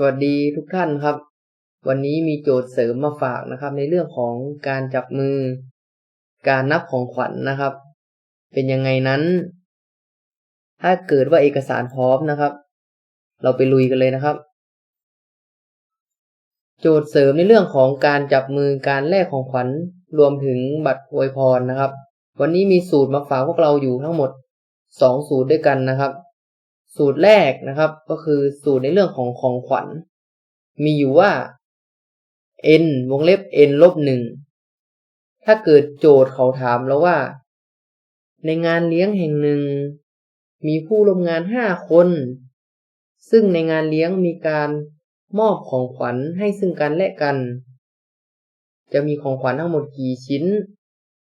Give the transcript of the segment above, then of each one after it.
สวัสดีทุกท่านครับ วันนี้มีโจทย์เสริมมาฝากนะครับ ในเรื่องของการจับมือ การนับของขวัญนนะครับ เป็นยังไงนั้น ถ้าเกิดว่าเอกสารพร้อมนะครับ เราไปลุยกันเลยนะครับ โจทย์เสริมในเรื่องของการจับมือการแลกของขวัญรวมถึงบัตรอวยพรนะครับ วันนี้มีสูตรมาฝากพวกเราอยู่ทั้งหมดสองสูตรด้วยกันนะครับ สูตรแรกนะครับ ก็คือสูตรในเรื่องของของขวัญ มีอยู่ว่า n วงเล็บ n ลบหนึ่งถ้าเกิดโจทย์เขาถามแล้วว่า ในงานเลี้ยงแห่งหนึ่ง มีผู้ร่วมงานห้าคน ซึ่งในงานเลี้ยงมีการมอบของขวัญให้ซึ่งกันและกัน จะมีของขวัญทั้งหมดกี่ชิ้น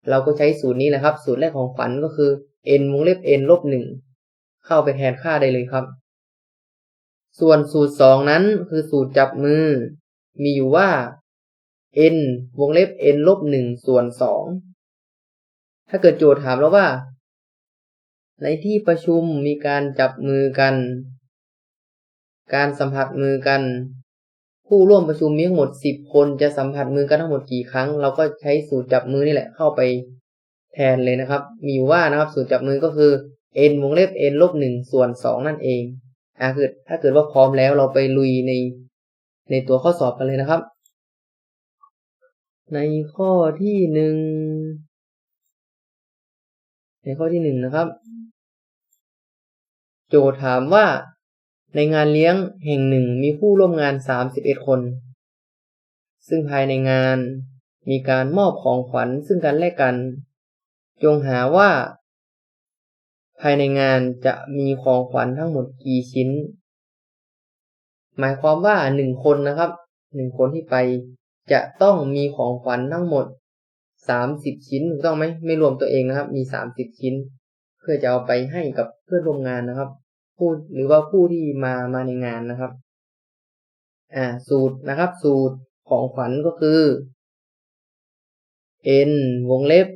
เราก็ใช้สูตรนี้แหละครับ สูตรแรกของขวัญก็คือ n วงเล็บ n ลบหนึ่ง เข้าไปแทนค่าได้เลยครับ ส่วนสูตรสองนั้นคือสูตรจับมือ มีอยู่ว่า n วงเล็บ n ลบหนึ่งส่วนสองถ้าเกิดโจทย์ถามเราว่า ในที่ประชุมมีการจับมือกัน การสัมผัสมือกัน ผู้ร่วมประชุมมีทั้งหมดสิบคนจะสัมผัสมือกันทั้งหมดกี่ครั้ง เราก็ใช้สูตรจับมือนี่แหละเข้าไปแทนเลยนะครับ มีอยู่ว่านะครับ สูตรจับมือก็คือ n วงเล็บ n ลบหนึ่งส่วนสองนั่นเองอ่าคือถ้าเกิดว่าพร้อมแล้วเราไปลุยในในตัวข้อสอบกันเลยนะครับ ในข้อที่หนึ่งในข้อที่หนึ่งนะครับ โจทย์ถามว่าในงานเลี้ยงแห่งหนึ่งมีผู้ร่วมงานสามสิบเอ็ดคน ซึ่งภายในงานมีการมอบของขวัญซึ่งกันและกัน จงหาว่า ภายในงานจะมีของขวัญทั้งหมดกี่ชิ้น หมายความว่าหนึ่งคนนะครับหนึ่งคนที่ไปจะต้องมีของขวัญทั้งหมดสามสิบชิ้นถูกต้องไหมไม่รวมตัวเองนะครับ มีสามสิบชิ้น เพื่อจะเอาไปให้กับเพื่อนร่วมงานนะครับ ผู้หรือว่าผู้ที่มามาในงานนะครับ อ่า สูตรนะครับ สูตรของขวัญก็คือ n วงเล็บ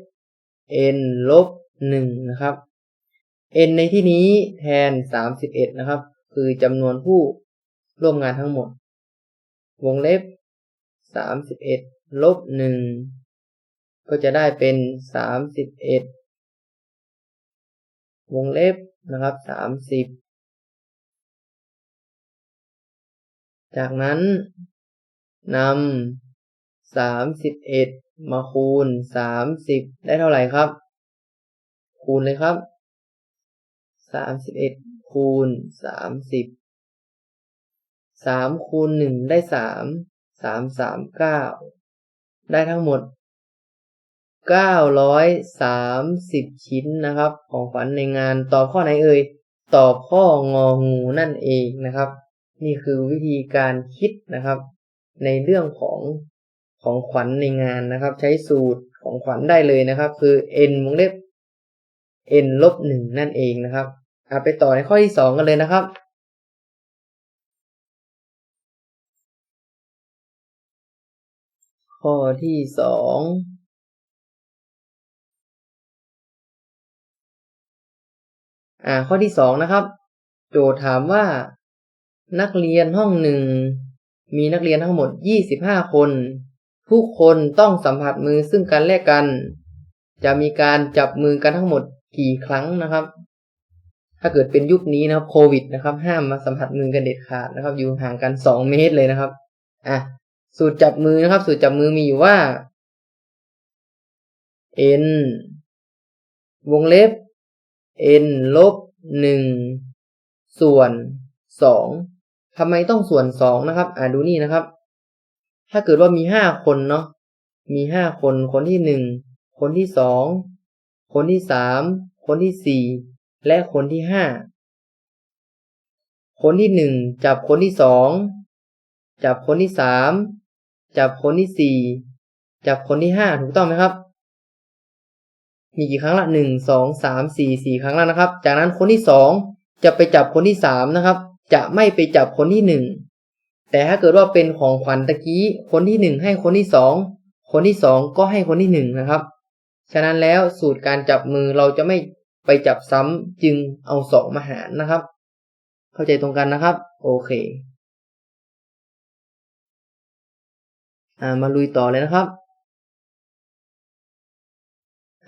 n ลบหนึ่งนะครับ n ในที่นี้แทนสามสิบเอ็ดนะครับ คือจำนวนผู้ร่วมงานทั้งหมด วงเล็บสามสิบเอ็ดลบหนึ่งก็จะได้เป็นสามสิบเอ็ดวงเล็บนะครับสามสิบจากนั้นนำสามสิบเอ็ดมาคูณสามสิบได้เท่าไหร่ครับ คูณเลยครับ สามสิบเอ็ดคูณสามสิบสามคูณหนึ่งได้สามสามสามเก้าได้ทั้งหมดเก้าร้อยสามสิบชิ้นนะครับ ของขวัญในงานตอบข้อไหนเอ่ยตอบข้ององูนั่นเองนะครับ นี่คือวิธีการคิดนะครับ ในเรื่องของของขวัญในงานนะครับ ใช้สูตรของขวัญได้เลยนะครับ คือ n วงเล็บ n ลบหนึ่งนั่นเองนะครับอาไปต่อในข้อที่สองกันเลยนะครับ ข้อที่สองอ่าข้อที่สองนะครับ โจทย์ถามว่า นักเรียนห้องหนึ่งมีนักเรียนทั้งหมดยี่สิบห้าคน ทุกคนต้องสัมผัสมือซึ่งกันและกัน จะมีการจับมือกันทั้งหมด กี่ครั้งนะครับ ถ้าเกิดเป็นยุคนี้นะครับโควิดนะครับ ห้ามมาสัมผัสมือกันเด็ดขาดนะครับ อยู่ห่างกันสองเมตรเลยนะครับ อะ สูตรจับมือนะครับ สูตรจับมือมีอยู่ว่า n วงเล็บ n ลบหนึ่งส่วนสองทำไมต้องส่วนสองนะครับ อ่าดูนี่นะครับ ถ้าเกิดว่ามีห้าคนเนาะมีห้าคนคนที่หนึ่งคนที่สองคนที่สาม คนที่สี่และคนที่ห้า คนที่หนึ่งจับคนที่สองจับคนที่สามจับคนที่สี่จับคนที่ห้าถูกต้องไหมครับ มีกี่ครั้งละหนึ่งสองสามสี่สี่ครั้งแล้วนะครับ จากนั้นคนที่สองจะไปจับคนที่สามนะครับ จะไม่ไปจับคนที่หนึ่งแต่ถ้าเกิดว่าเป็นของขวัญตะกี้ คนที่หนึ่งให้คนที่สองคนที่สองก็ให้คนที่หนึ่งนะครับ ฉะนั้นแล้วสูตรการจับมือเราจะไม่ ไปจับซ้ำจึงเอาสองมาหารนะครับ เข้าใจตรงกันนะครับ โอเคอ่ามาลุยต่อเลยนะครับ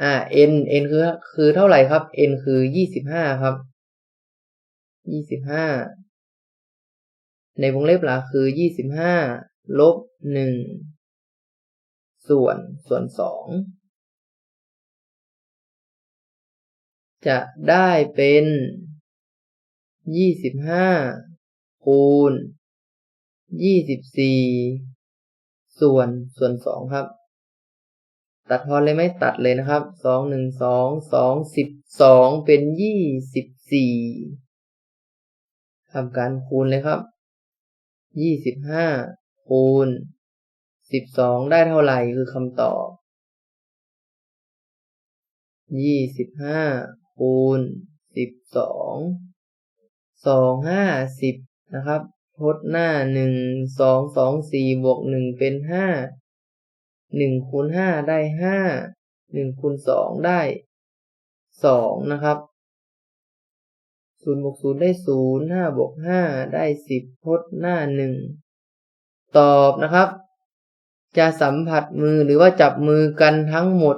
อ่า n n คือคือเท่าไหร่ครับ n คือยี่สิบห้าครับยี่สิบห้าในวงเล็บหลักคือยี่สิบห้าลบหนึ่งส่วนส่วนสอง จะได้เป็นยี่สิบห้าคูณยี่สิบสี่ส่วนส่วนสองครับ ตัดทอนเลยไหมตัดเลยนะครับสองหนึ่งสองสองสิบสองเป็นยี่สิบสี่ทำการคูณเลยครับยี่สิบห้าคูณสิบสองได้เท่าไหร่คือคำตอบยี่สิบห้า คูณสิบสองสองห้าสิบนะครับทดหน้าหนึ่งสองสองสี่บวกหนึ่งเป็นห้าหนึ่งคูณห้าได้ห้าหนึ่งคูณสองได้สองนะครับศูนย์บวกศูนย์ได้ศูนย์ห้าบวกห้าได้สิบทดหน้าหนึ่งตอบนะครับ จะสัมผัสมือหรือว่าจับมือกันทั้งหมด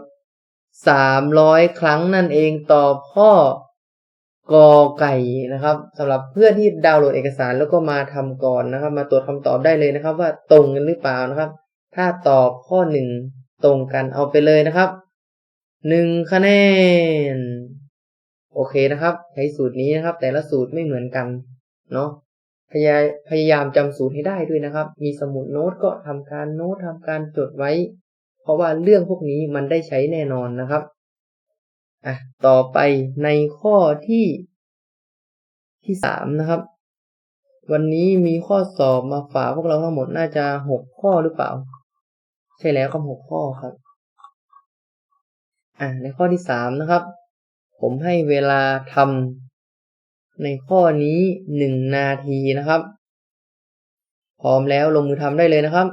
สามร้อยครั้งนั่นเองต่อบข้อกอไก่นะครับสำหรับเพื่อนที่ดาวน์โหลดเอกสารแล้วก็มาทำก่อนนะครับ มาตรวจคำตอบได้เลยนะครับ ว่าตรงกันหรือเปล่านะครับ ถ้าตอบข้อหนึ่งตรงกันเอาไปเลยนะครับหนึ่งคะแนน โอเคนะครับ ใช้สูตรนี้นะครับ แต่ละสูตรไม่เหมือนกันเนาะพยาพยายามจำสูตรให้ได้ด้วยนะครับ มีสมุดโน้ตก็ทำการโน้ตทำการจดไว้ เพราะว่าเรื่องพวกนี้มันได้ใช้แน่นอนนะครับอะต่อไปในข้อที่ที่สามนะครับ วันนี้มีข้อสอบมาฝากพวกเราทั้งหมดน่าจะหกข้อหรือเปล่า ใช่แล้วครับหกข้อครับอะในข้อที่สามนะครับ ผมให้เวลาทำในข้อนี้หนึ่งนาทีนะครับ พร้อมแล้วลงมือทำได้เลยนะครับ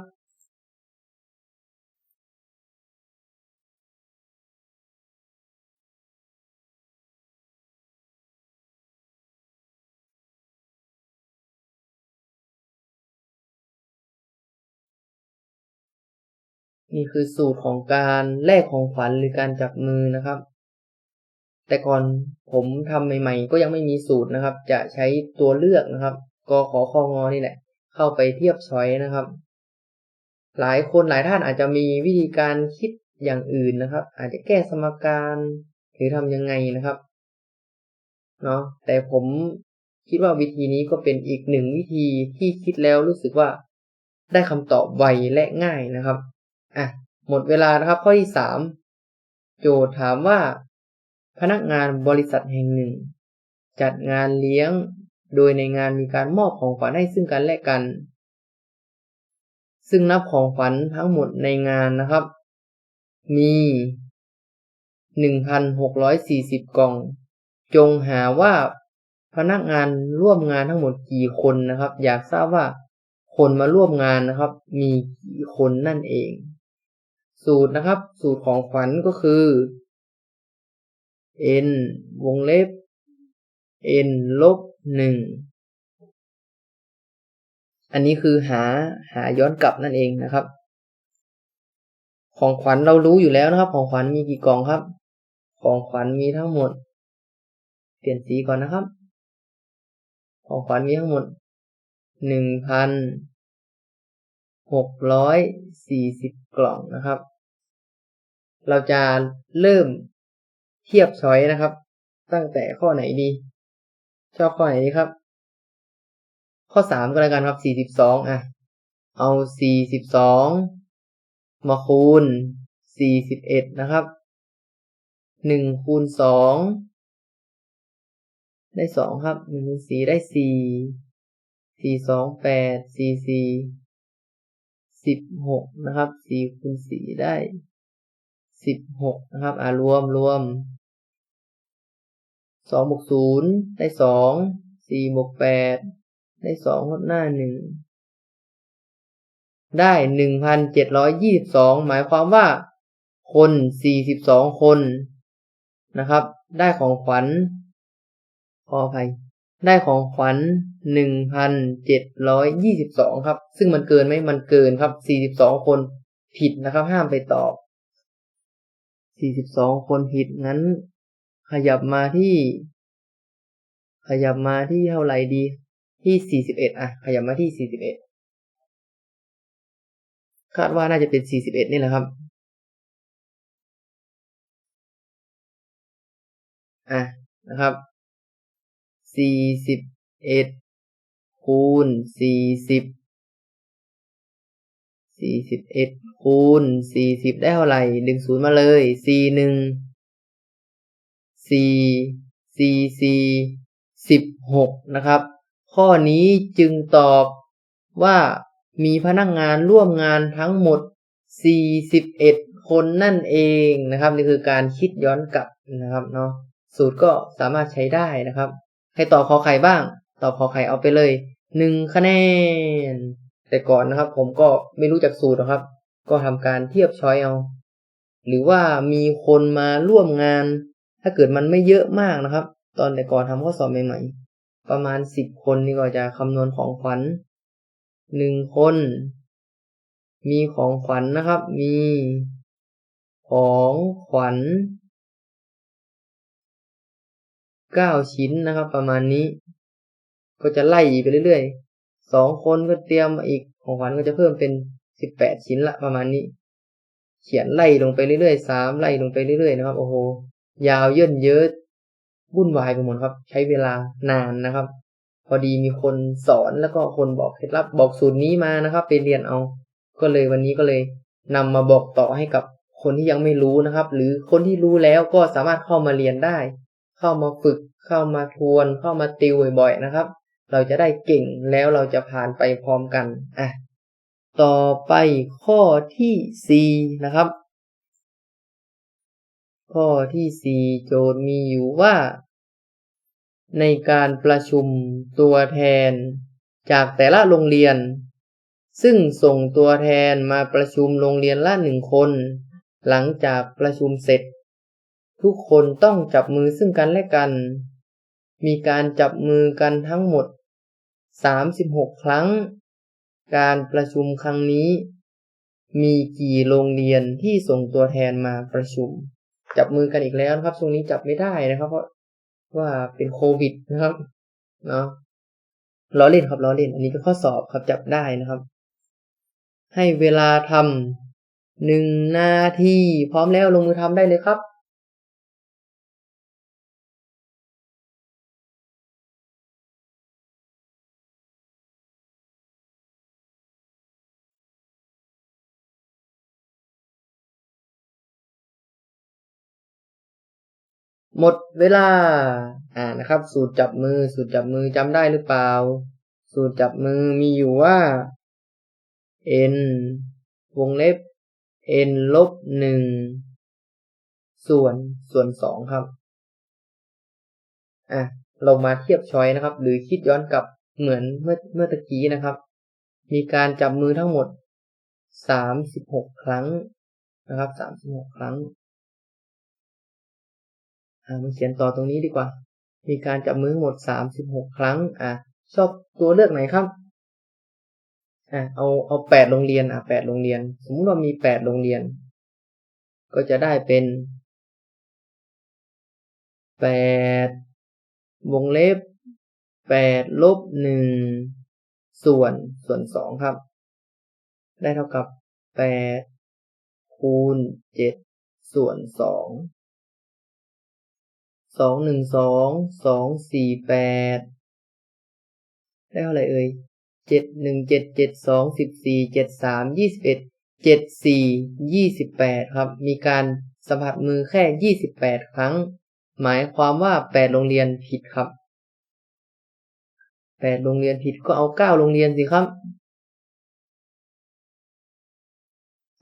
นี่คือสูตรของการแลกของขวัญหรือการจับมือนะครับ แต่ก่อนผมทำใหม่ๆ ก็ยังไม่มีสูตรนะครับ จะใช้ตัวเลือกนะครับกขอคองอนี่แหละ เข้าไปเทียบช้อยนะครับ หลายคนหลายท่านอาจจะมีวิธีการคิดอย่างอื่นนะครับ อาจจะแก้สมการหรือทำยังไงนะครับเนาะแต่ผมคิดว่าวิธีนี้ก็เป็นอีกหนึ่งวิธีที่คิดแล้วรู้สึกว่าได้คำตอบไวและง่ายนะครับ อะหมดเวลานะครับข้อที่สามโจทย์ถามว่า พนักงานบริษัทแห่งหนึ่ง จัดงานเลี้ยง โดยในงานมีการมอบของขวัญให้ซึ่งกันและกัน ซึ่งนับของขวัญทั้งหมดในงานนะครับ มี 1,640 กล่อง จงหาว่าพนักงานร่วมงานทั้งหมดกี่คนนะครับ อยากทราบว่าคนมาร่วมงานนะครับ มีกี่คนนั่นเอง สูตรนะครับ สูตรของขวัญก็คือ n วงเล็บ n ลบหนึ่งอันนี้คือหาหาย้อนกลับนั่นเองนะครับ ของขวัญเรารู้อยู่แล้วนะครับ ของขวัญมีกี่กล่องครับ ของขวัญมีทั้งหมด เปลี่ยนสีก่อนนะครับ ของขวัญมีทั้งหมดหนึ่งพัน หกร้อยสี่สิบกล่องนะครับ เราจะเริ่มเทียบช้อยนะครับ ตั้งแต่ข้อไหนดี ชอบข้อไหนดีครับ ข้อสามก็แล้วกันครับสี่สิบสองอะ เอาสี่สิบสองมาคูณสี่สิบเอ็ดนะครับหนึ่งคูณสองได้สองครับหนึ่งคูณสี่ได้สี่สี่สองแปดสี่สี่ สิบหกนะครับสี่คูณสี่ได้สิบหกนะครับ อ่ารวมรวมสองบวกศูนย์ได้สองสี่บวกแปดได้สองลดหน้าหนึ่งได้หนึ่งพันเจ็ดร้อยยี่สิบสองหมายความว่า คนสี่สิบสองคนนะครับ ได้ของขวัญขออภัยได้ของขวัญ หนึ่งพันเจ็ดร้อยยี่สิบสองครับ ซึ่งมันเกินไหมมันเกินครับสี่สิบสองคนผิดนะครับ ห้ามไปตอบ42คนผิดงั้น ขยับมาที่ ขยับมาที่เท่าไหร่ดี ที่41อะ ขยับมาที่41คาดว่าน่าจะเป็น41นี่แหละครับอะนะครับ41 คูณ40 41คูณ40ได้เท่าไหร่ดึงศูนย์มาเลย41 4 4 4 16นะครับ ข้อนี้จึงตอบว่ามีพนักงงานร่วมงานทั้งหมด 41 คนนั่นเองนะครับ นี่คือการคิดย้อนกลับนะครับเนาะสูตรก็สามารถใช้ได้นะครับให้ตอบขอไข่บ้าง ตอบขอไข่เอาไปเลย 1คะแนน แต่ก่อนนะครับ ผมก็ไม่รู้จักสูตรนะครับ ก็ทำการเทียบช้อยเอา หรือว่ามีคนมาร่วมงาน ถ้าเกิดมันไม่เยอะมากนะครับ ตอนแต่ก่อนทำข้อสอบใหม่ๆ ประมาณ10คนนี่ก็จะคำนวณของขวัญหนึ่งคน มีของขวัญนนะครับ มีของขวัญเก้าชิ้นนะครับ ประมาณนี้ ก็จะไล่ไปเรื่อยๆสองคนก็เตรียมอีกของขวัญก็จะเพิ่มเป็นสิบแปดชิ้นละประมาณนี้ เขียนไล่ลงไปเรื่อยๆสามไล่ลงไปเรื่อยๆนะครับ โอ้โห ยาวเยินเยอะวุ่นวายไปหมดครับ ใช้เวลานานนะครับ พอดีมีคนสอนแล้วก็คนบอกเคล็ดลับบอกสูตรนี้มานะครับ ไปเรียนเอา ก็เลยวันนี้ก็เลยนำมาบอกต่อให้กับคนที่ยังไม่รู้นะครับ หรือคนที่รู้แล้วก็สามารถเข้ามาเรียนได้ เข้ามาฝึกเข้ามาทวน เข้ามาติวบ่อยๆนะครับ เราจะได้เก่งแล้วเราจะผ่านไปพร้อมกันอะต่อไปข้อที่สี่นะครับ ข้อที่สี่โจทย์มีอยู่ว่า ในการประชุมตัวแทนจากแต่ละโรงเรียน ซึ่งส่งตัวแทนมาประชุมโรงเรียนละหนึ่งคน หลังจากประชุมเสร็จ ทุกคนต้องจับมือซึ่งกันและกัน มีการจับมือกันทั้งหมด 36 ครั้ง การประชุมครั้งนี้ มีกี่โรงเรียนที่ส่งตัวแทนมาประชุม จับมือกันอีกแล้วนะครับช่วงนี้จับไม่ได้นะครับ เพราะว่าเป็นโควิดนะครับเนาะล้อเล่นครับล้อเล่น อันนี้เป็นข้อสอบครับจับได้นะครับ ให้เวลาทำหนึ่งนาทีพร้อมแล้วลงมือทำได้เลยครับ หมดเวลา อ่านะครับ สูตรจับมือ สูตรจับมือจำได้หรือเปล่า สูตรจับมือมีอยู่ว่า n วงเล็บ n ลบหนึ่งส่วนส่วนสองครับ อะ เรามาเทียบช้อยนะครับ หรือคิดย้อนกลับเหมือนเมื่อเมื่อตะกี้นะครับ มีการจับมือทั้งหมดสามสิบหกครั้งนะครับสามสิบหกครั้ง อ่ามาเขียนต่อตรงนี้ดีกว่า มีการจับมือหมดสามสิบหกครั้ง อ่าชอบตัวเลือกไหนครับอ่าเอาเอาแปดโรงเรียนอ่าแปดโรงเรียน สมมติว่ามีแปดโรงเรียน ก็จะได้เป็นแปดวงเล็บแปดลบหนึ่งส่วนส่วนสองครับ ได้เท่ากับแปดคูณเจ็ดส่วนสอง สองหนึ่งสองสองสี่แปดได้เท่าไหร่เอ่ยเจ็ดหนึ่งเจ็ดเจ็ดสองสิบสี่เจ็ดสามยี่สิบเอ็ดเจ็ดสี่ยี่สิบแปดครับ มีการสัมผัสมือแค่ยี่สิบแปดครั้ง หมายความว่าแปดโรงเรียนผิดครับแปดโรงเรียนผิดก็เอาเก้าโรงเรียนสิครับ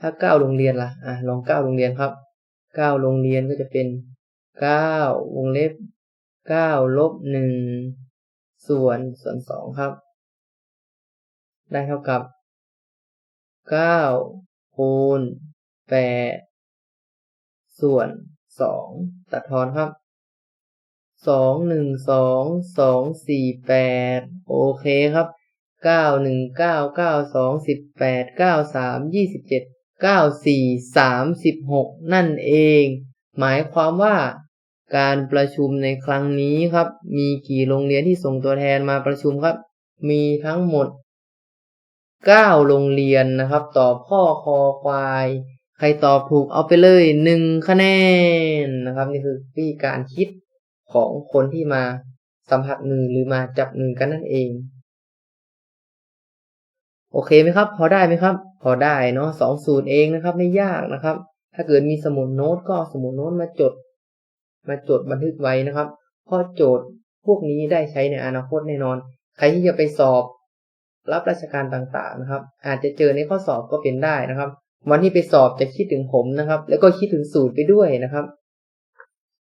ถ้าเก้าโรงเรียนล่ะ อะลองเก้าโรงเรียนครับ เก้าโรงเรียนก็จะเป็น เก้าวงเล็บเก้าลบหนึ่งส่วนส่วนสองครับ ได้เท่ากับเก้าคูณแปดส่วนสองตัดทอนครับสองหนึ่งสองสองสี่แปดโอเคครับเก้าหนึ่งเก้าเก้าสองสิบแปดเก้าสามยี่สิบเจ็ดเก้าสี่สามสิบหกนั่นเอง หมายความว่า การประชุมในครั้งนี้ครับ มีกี่โรงเรียนที่ส่งตัวแทนมาประชุมครับ มีทั้งหมดเก้าโรงเรียนนะครับ ตอบข้อคอควาย ใครตอบถูกเอาไปเลยหนึ่งคะแนนนะครับ นี่คือวิธีการคิดของคนที่มาสัมผัสมือหรือมาจับมือกันนั่นเอง โอเคไหมครับ พอได้ไหมครับ พอได้เนาะสองสูตรเองนะครับ ไม่ยากนะครับ ถ้าเกิดมีสมุดโน้ตก็สมุดโน้ตมาจด มาจดบันทึกไว้นะครับเพราะโจทย์พวกนี้ได้ใช้ในอนาคตแน่นอน ใครที่จะไปสอบรับราชการต่างๆนะครับ อาจจะเจอในข้อสอบก็เป็นได้นะครับ วันที่ไปสอบจะคิดถึงผมนะครับ แล้วก็คิดถึงสูตรไปด้วยนะครับ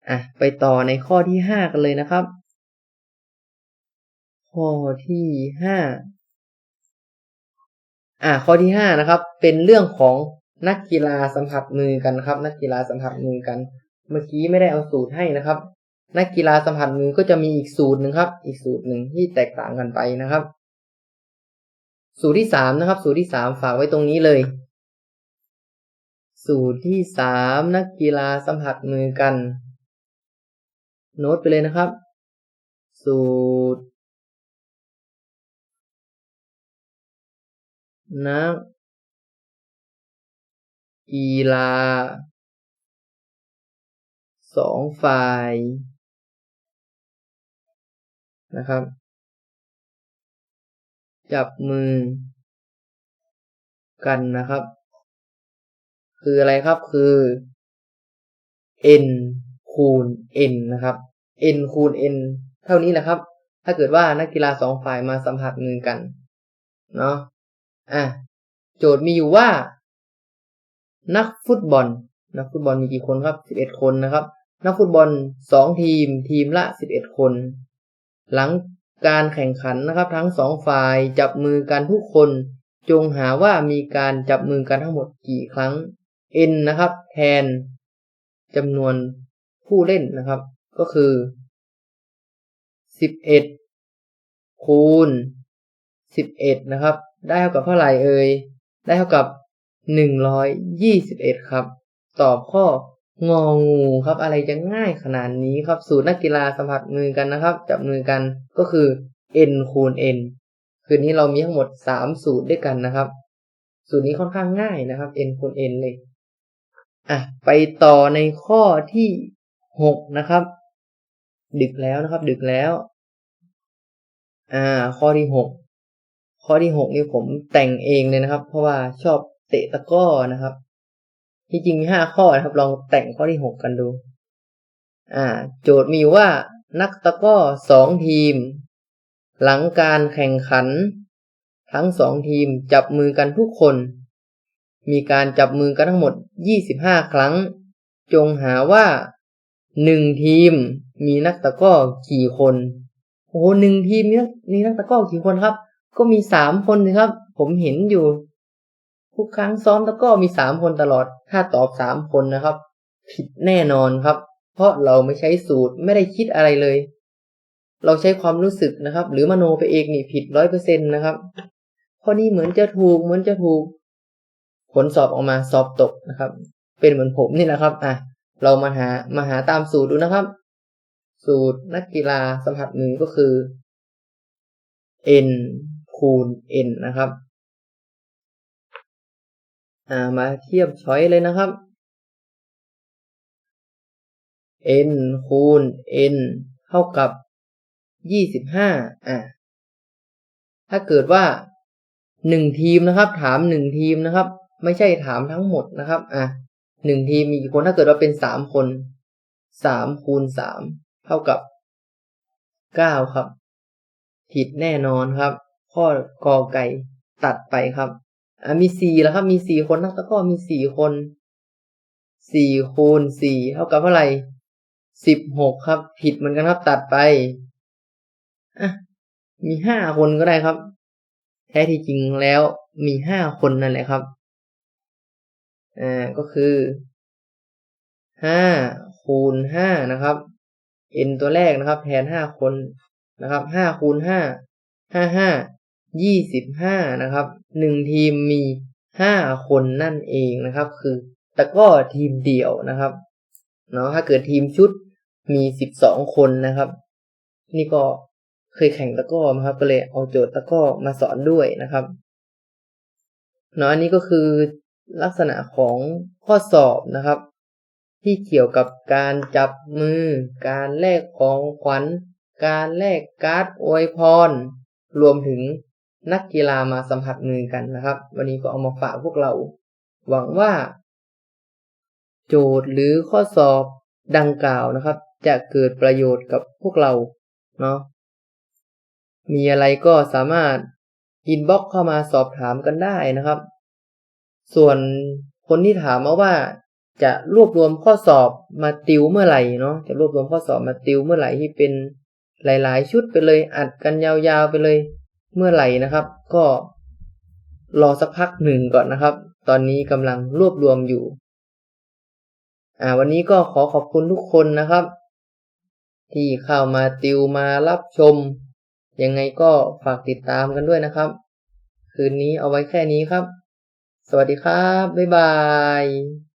อะไปต่อในข้อที่ห้ากันเลยนะครับ ข้อที่ห้าอ่าข้อที่ห้านะครับ เป็นเรื่องของนักกีฬาสัมผัสมือกันครับ นักกีฬาสัมผัสมือกัน เมื่อกี้ไม่ได้เอาสูตรให้นะครับ นักกีฬาสัมผัสมือก็จะมีอีกสูตรหนึ่งครับ อีกสูตรหนึ่งที่แตกต่างกันไปนะครับ สูตรที่สามนะครับ สูตรที่สามฝากไว้ตรงนี้เลย สูตรที่สามนักกีฬาสัมผัสมือกัน โน้ตไปเลยนะครับ สูตร นักกีฬา สองฝ่ายนะครับ จับมือ กันนะครับ คืออะไรครับคือ n คูณ n นะครับ n คูณ n เท่านี้แหละครับ ถ้าเกิดว่านักกีฬาสองฝ่ายมาสัมผัสมือกัน เนาะอะ โจทย์มีอยู่ว่า นักฟุตบอล นักฟุตบอลมีกี่คนครับสิบเอ็ดคนนะครับ นักฟุตบอลสองทีม ทีมละสิบเอ็ดคน หลังการแข่งขันนะครับ ทั้งสองฝ่ายจับมือกันทุกคน จงหาว่ามีการจับมือกันทั้งหมดกี่ครั้ง n นะครับ แทนจำนวนผู้เล่นนะครับ ก็คือสิบเอ็ดคูณสิบเอ็ดนะครับ ได้เท่ากับเท่าไหร่เอ่ยได้เท่ากับหนึ่งร้อยยี่สิบเอ็ดครับ ตอบข้อ งองูครับ อะไรจะง่ายขนาดนี้ครับ สูตรนักกีฬาสัมผัสมือกันนะครับ จับมือกันก็คือ n คูณ n คืนนี้เรามีทั้งหมดสามสูตรด้วยกันนะครับ สูตรนี้ค่อนข้างง่ายนะครับ n คูณ n เลยอะไปต่อในข้อที่หกนะครับ ดึกแล้วนะครับ ดึกแล้ว อ่า ข้อที่หกข้อที่หกนี่ผมแต่งเองเลยนะครับ เพราะว่าชอบเตะตะก้อนะครับ ที่จริงมีห้าข้อนะครับ ลองแต่งข้อที่หกกันดู อ่า โจทย์มีว่านักตะก้อสองทีม หลังการแข่งขัน ทั้งสองทีมจับมือกันทุกคน มีการจับมือกันทั้งหมดยี่สิบห้าครั้ง จงหาว่าหนึ่งทีมมีนักตะก้อกี่คน โอ้หนึ่งทีมมีนักมีนักตะก้อกี่คนครับ ก็มีสามคนนะครับ ผมเห็นอยู่ ทุกครั้งซ้อมตะก้อมีสามคนตลอด ถ้าตอบสามคนนะครับ ผิดแน่นอนครับ เพราะเราไม่ใช้สูตรไม่ได้คิดอะไรเลย เราใช้ความรู้สึกนะครับ หรือมโนไปเองนี่ผิดร้อยเปอร์เซ็นต์นะครับข้อนี้เหมือนจะถูกเหมือนจะถูก ผลสอบออกมาสอบตกนะครับ เป็นเหมือนผมนี่นะครับอะเรามาหามาหาตามสูตรดูนะครับ สูตรนักกีฬาสัมผัสมือก็คือ n คูณ n นะครับ อ่ามาเทียบช้อยเลยนะครับ n คูณ n เท่ากับยี่สิบห้าอ่าถ้าเกิดว่าหนึ่งทีมนะครับ ถามหนึ่งทีมนะครับ ไม่ใช่ถามทั้งหมดนะครับ อะหนึ่งทีมมีกี่คน ถ้าเกิดว่าเป็นสามคนสามคูณสามเท่ากับเก้าครับ ผิดแน่นอนครับ ข้อกอไก่ตัดไปครับ มีสี่แล้วครับมีสี่คนนักตะก้อมีสี่คนสี่คูณสี่เท่ากับเท่าไหร่สิบหกครับ ผิดเหมือนกันครับตัดไปอะมีห้าคนก็ได้ครับ แท้ที่จริงแล้วมีห้าคนนั่นแหละครับอ่าก็คือห้าคูณห้านะครับ n ตัวแรกนะครับ แทนห้าคนนะครับห้าคูณห้าห้าห้า ยี่สิบห้านะครับหนึ่งทีมมีห้าคนนั่นเองนะครับ คือตะก้อทีมเดี่ยวนะครับเนาะถ้าเกิดทีมชุดมีสิบสองคนนะครับ นี่ก็เคยแข่งตะก้อมาครับ ก็เลยเอาโจทย์ตะก้อมาสอนด้วยนะครับเนาะอันนี้ก็คือลักษณะของข้อสอบนะครับ ที่เกี่ยวกับการจับมือ การแลกของขวัญ การแลกการ์ดอวยพร รวมถึง นักกีฬามาสัมผัสมือกันนะครับ วันนี้ก็เอามาฝากพวกเรา หวังว่า โจทย์หรือข้อสอบดังกล่าวนะครับ จะเกิดประโยชน์กับพวกเราเนาะมีอะไรก็สามารถอินบ็อกเข้ามาสอบถามกันได้นะครับ ส่วนคนที่ถามมาว่าจะรวบรวมข้อสอบมาติวเมื่อไหร่เนาะจะรวบรวมข้อสอบมาติวเมื่อไหร่ที่เป็นหลาย ๆ ชุดไปเลยอัดกันยาวๆไปเลย เมื่อไหร่นะครับ ก็รอสักพักหนึ่งก่อนนะครับ ตอนนี้กำลังรวบรวมอยู่ อ่า วันนี้ก็ขอขอบคุณทุกคนนะครับ ที่เข้ามาติวมารับชม ยังไงก็ฝากติดตามกันด้วยนะครับ คืนนี้เอาไว้แค่นี้ครับ สวัสดีครับ บ๊ายบาย